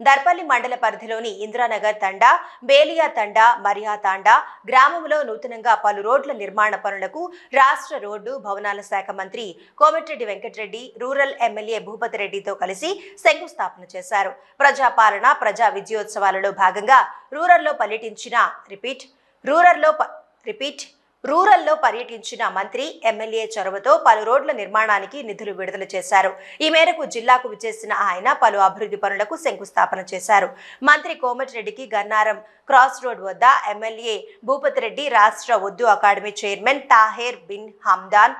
దర్పల్లి మండల పరిధిలోని ఇందిరానగర్ తండా బేలియా తండా మరియా తాండా గ్రామంలో నూతనంగా పలు రోడ్ల నిర్మాణ పనులకు రాష్ట్ర రోడ్డు భవనాల శాఖ మంత్రి కోమటిరెడ్డి వెంకటరెడ్డి రూరల్ ఎమ్మెల్యే భూపతి రెడ్డితో కలిసి శంకుస్థాపన చేశారు. ప్రజాపాలన ప్రజా విజయోత్సవాలలో భాగంగా రూరల్లో పర్యటించిన రిపీట్ రూరల్లో ప- రిపీట్ రూరల్లో పర్యటించిన మంత్రి ఎమ్మెల్యే చొరవతో పలు రోడ్ల నిర్మాణానికి నిధులు విడుదల చేశారు. ఈ మేరకు జిల్లాకు విచ్చేసిన ఆయన పలు అభివృద్ధి పనులకు శంకుస్థాపన చేశారు. మంత్రి కోమటిరెడ్డికి గన్నారం క్రాస్ రోడ్ వద్ద ఎమ్మెల్యే భూపతి రెడ్డి రాష్ట్ర Urdu academy chairman Taher bin Hamdan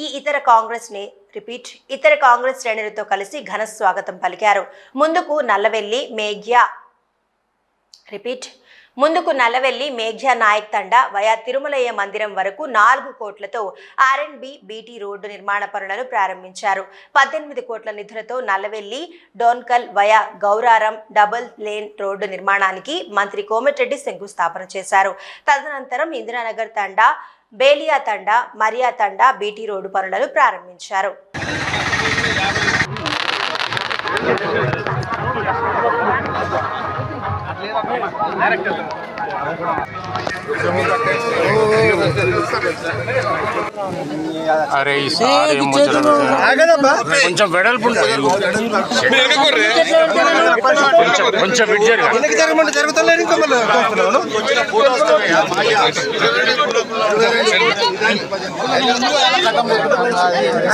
ఈ ఇతర కాంగ్రెస్ నే రిపీట్ ఇతర కాంగ్రెస్ శ్రేణులతో కలిసి ఘన స్వాగతం పలికారు. ముందుకు నల్లవెల్లి మేఘ్య రిపీట్ ముందుకు నల్లవెల్లి మేఘ్యా నాయక్ తండా వయా తిరుమలయ్య మందిరం వరకు నాలుగు కోట్లతో ఆర్ అండ్ బీటీ రోడ్డు నిర్మాణ పనులను ప్రారంభించారు. పద్దెనిమిది కోట్ల నిధులతో Nallavelli Donkal via Gouraram double lane road నిర్మాణానికి మంత్రి కోమటిరెడ్డి శంకుస్థాపన చేశారు. తదనంతరం ఇందిరానగర్ తండా బేలియా తండా మరియా తండా బీటీ రోడ్డు పనులను ప్రారంభించారు. ডাইরেক্ট అరే ఈసారి కొంచెం వెడల్పు. కొంచెం. జరుగుతలేదు ఇంకా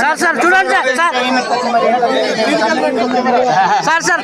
సార్ సార్ చూడండి సార్ సార్. సార్ సార్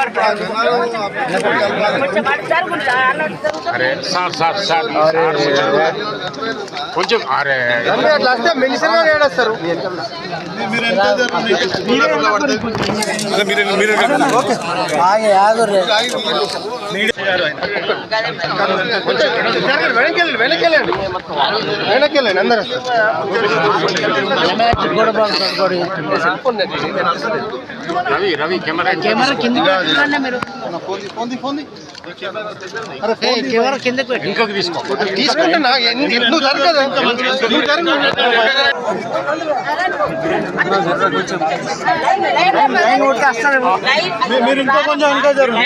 అరే సార్ సార్ సార్. కొంచెం అరే. మెడిసిన్ ఏడేస్తారు వెనకెళ్ళండి వెనకెళ్ళండి వెనకెళ్ళండి అందరూ రవి రవి కెమెరా కెమెరా కిందకి మీరు ఏ, కెమెరా కిందకి పెట్టి ఇంకొక తీసుకో తీసుకుంటున్నా ఎన్ని- నువ్వు జరగదు నువ్వు జరగదు మీరు ఇంకో కొంచెం ఇంకా జరుగు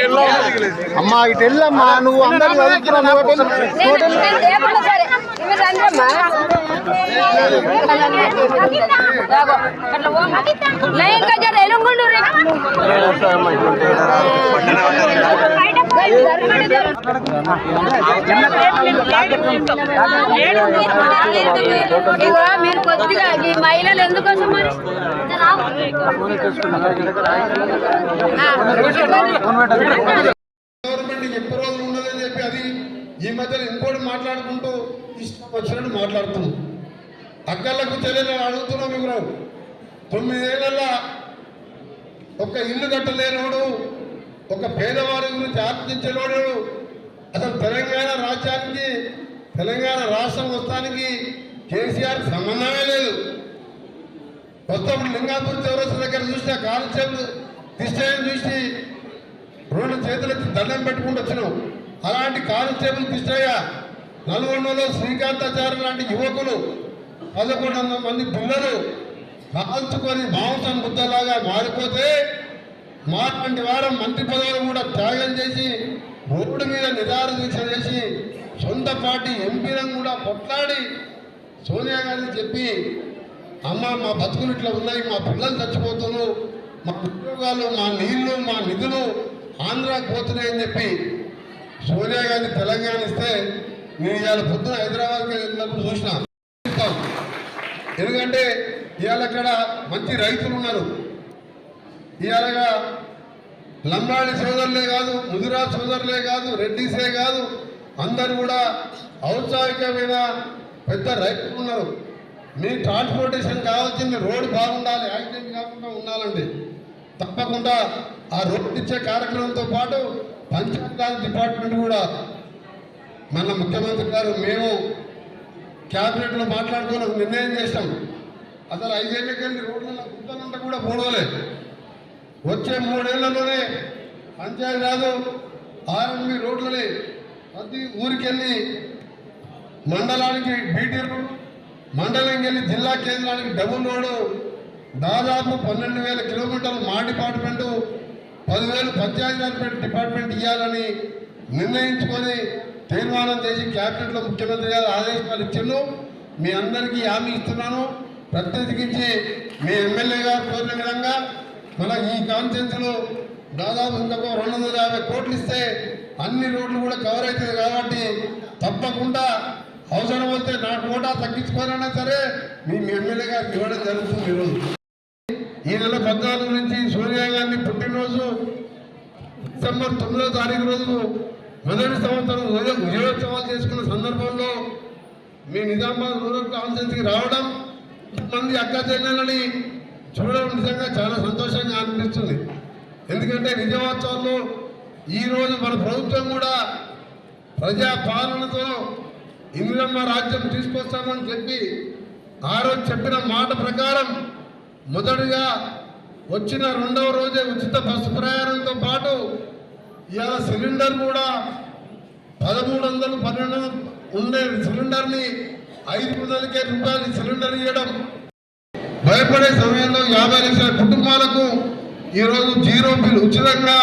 అమ్మా ఇటు వెళ్ళమ్మా నువ్వు అందరూ చదువుతున్నావు నువ్వు మీరు కొద్దిగా ఈ మహిళలు ఎందుకోసం మరి గవర్నమెంట్ చెప్పి అది ఈ మధ్యలో ఇంకోటి మాట్లాడుకుంటూ ఇష్టం వచ్చినట్టు మాట్లాడుతున్నాం. అక్కలకు చెల్లెలు అడుగుతున్నాం ఇప్పుడు తొమ్మిదేళ్ళలో ఒక ఇల్లు కట్టలేనోడు ఒక పేదవారి గురించి ఆర్థించేవాడు అసలు తెలంగాణ రాజ్యానికి తెలంగాణ రాష్ట్రం వస్తానికి కేసీఆర్ సంబంధమే లేదు. మొత్తం లింగాపూర్ చౌరస్ దగ్గర చూసిన కానిస్టేబుల్ కృష్ణయ్యను చూసి రెండు చేతులకి దండం పెట్టుకుంటూ వచ్చినాం. అలాంటి కానిస్టేబుల్ కృష్ణయ్య నల్గొండలో శ్రీకాంతాచార్య లాంటి యువకులు పదకొండు వందల మంది పిల్లలు కాల్చుకొని మాంసం బుద్ధలాగా మారిపోతే మాట్లాంటి వారం మంత్రి పదవులు కూడా త్యాగం చేసి రోడ్డు మీద నిదార దీక్ష చేసి సొంత పార్టీ ఎంపీలను కూడా కొట్లాడి సోనియా గాంధీ చెప్పి అమ్మ మా బతుకులు ఇట్లా ఉన్నాయి మా పిల్లలు చచ్చిపోతున్నారు మా ఉద్యోగాలు మా నీళ్ళు మా నిధులు ఆంధ్రాకి పోతున్నాయని చెప్పి సోనియా గాంధీ తెలంగాణ ఇస్తే నేను ఇవాళ పొద్దున హైదరాబాద్కి వెళ్ళినప్పుడు చూసిన. ఎందుకంటే ఇవాళ అక్కడ మంచి రైతులు ఉన్నారు. ఇవాళగా లంబాడి సోదరులే కాదు ముదిరా సోదరులే కాదు రెడ్డిసే కాదు అందరు కూడా ఔత్సాహికమైన పెద్ద రైతులు ఉన్నారు. మీ ట్రాన్స్పోర్టేషన్ కావాల్సింది రోడ్డు బాగుండాలి యాక్సిడెంట్ కాకుండా ఉండాలండి. తప్పకుండా ఆ రోడ్డు ఇచ్చే కార్యక్రమంతో పాటు పంచాయతీరాజ్ డిపార్ట్మెంట్ కూడా మన ముఖ్యమంత్రి గారు మేము క్యాబినెట్లో మాట్లాడుకొని నిర్ణయం చేసాం అసలు ఐదేళ్ళకి వెళ్ళి రోడ్లలో గుంతలంతా కూడా పోడవలేదు వచ్చే మూడేళ్ళలోనే పంచాయతీరాజు ఆర్ఎంబి రోడ్లని ప్రతి ఊరికెళ్ళి మండలానికి బీటీ రోడ్ మండలంకి వెళ్ళి జిల్లా కేంద్రానికి డబుల్ రోడ్డు దాదాపు పన్నెండు వేల కిలోమీటర్లు మా డిపార్ట్మెంటు పదివేలు పంచాయతీరాజ్ డిపార్ట్మెంట్ ఇవ్వాలని నిర్ణయించుకొని తీర్మానం చేసి క్యాబినెట్లో ముఖ్యమంత్రి గారు ఆదేశాలు ఇచ్చిండు. మీ అందరికీ హామీ ఇస్తున్నాను. ప్రత్యేకించి మీ ఎమ్మెల్యే గారు కోరిన విధంగా మన ఈ కాన్ఫరెన్స్లో దాదాపు ఇంకొక రెండు వందల యాభై కోట్లు ఇస్తే అన్ని రోడ్లు కూడా కవర్ అవుతుంది కాబట్టి తప్పకుండా అవసరం వస్తే నా కోటా తగ్గించుకోవాలన్నా సరే మీ మీ ఎమ్మెల్యే గారికి ఇవ్వడం జరుగుతుంది ఈరోజు. ఈ నెల పద్నాలుగు నుంచి సోనియా గాంధీ పుట్టినరోజు డిసెంబర్ తొమ్మిదో తారీఖు రోజు మొదటి సంవత్సరం విజయోత్సవాలు చేసుకున్న సందర్భంలో మీ నిజామాబాద్ రూరల్ కాన్ఫరెన్స్కి రావడం మంది అక్క చెల్లెలని చూడడం నిజంగా చాలా సంతోషంగా అనిపిస్తుంది. ఎందుకంటే విజయోత్సవంలో ఈరోజు మన ప్రభుత్వం కూడా ప్రజా పాలనతో ఇందిరమ్మ రాజ్యం తీసుకొస్తామని చెప్పి ఆ రోజు చెప్పిన మాట ప్రకారం మొదటిగా వచ్చిన రెండవ రోజే ఉచిత బస్సు ప్రయాణంతో పాటు ఇవాళ సిలిండర్ కూడా పదమూడు వందలు పన్నెండు ఉండే సిలిండర్ని ఐదు వందలకే రూపాయలు సిలిండర్ ఇవ్వడం భయపడే సమయంలో యాభై లక్షల కుటుంబాలకు ఈరోజు జీరో బిల్ ఉచితంగా